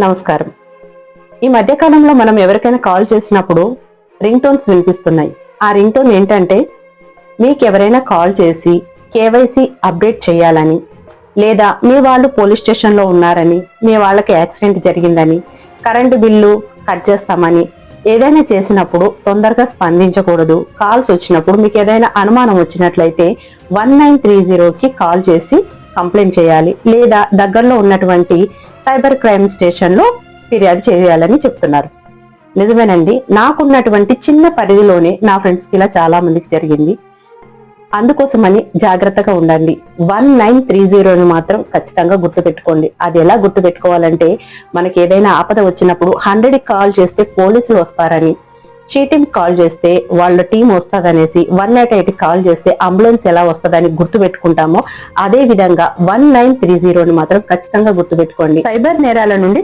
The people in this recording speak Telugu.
నమస్కారం. ఈ మధ్యకాలంలో మనం ఎవరికైనా కాల్ చేసినప్పుడు రింగ్ టోన్స్ వినిపిస్తున్నాయి. ఆ రింగ్ టోన్ ఏంటంటే మీకు ఎవరైనా కాల్ చేసి కేవైసీ అప్డేట్ చేయాలని లేదా మీ వాళ్ళు పోలీస్ స్టేషన్లో ఉన్నారని మీ వాళ్ళకి యాక్సిడెంట్ జరిగిందని కరెంటు బిల్లు కట్ చేస్తామని ఏదైనా చేసినప్పుడు తొందరగా స్పందించకూడదు. కాల్స్ వచ్చినప్పుడు మీకు ఏదైనా అనుమానం వచ్చినట్లయితే వన్ నైన్ త్రీ జీరోకి కాల్ చేసి కంప్లైంట్ చేయాలి. లేదా దగ్గరలో ఉన్నటువంటి సైబర్ క్రైమ్ స్టేషన్లో ఫిర్యాదు చేయాలని చెప్తున్నారు. నిజమేనండి నాకున్నటువంటి చిన్న పరిధిలోనే నా ఫ్రెండ్స్కి ఇలా చాలా మందికి జరిగింది. అందుకోసమని జాగ్రత్తగా ఉండండి. వన్ నైన్ త్రీ జీరోని మాత్రం ఖచ్చితంగా గుర్తుపెట్టుకోండి. అది ఎలా గుర్తుపెట్టుకోవాలంటే మనకి ఏదైనా ఆపద వచ్చినప్పుడు హండ్రెడ్ కాల్ చేస్తే పోలీసులు వస్తారని చీటింగ్ కాల్ చేస్తే వాళ్ళ టీం వస్తుందనేసి వన్ నాట్ ఎయిట్ కాల్ చేస్తే అంబులెన్స్ ఎలా వస్తుందని గుర్తు పెట్టుకుంటామో అదే విధంగా వన్ నైన్ త్రీ జీరోని మాత్రం ఖచ్చితంగా గుర్తుపెట్టుకోండి. సైబర్ నేరాల నుండి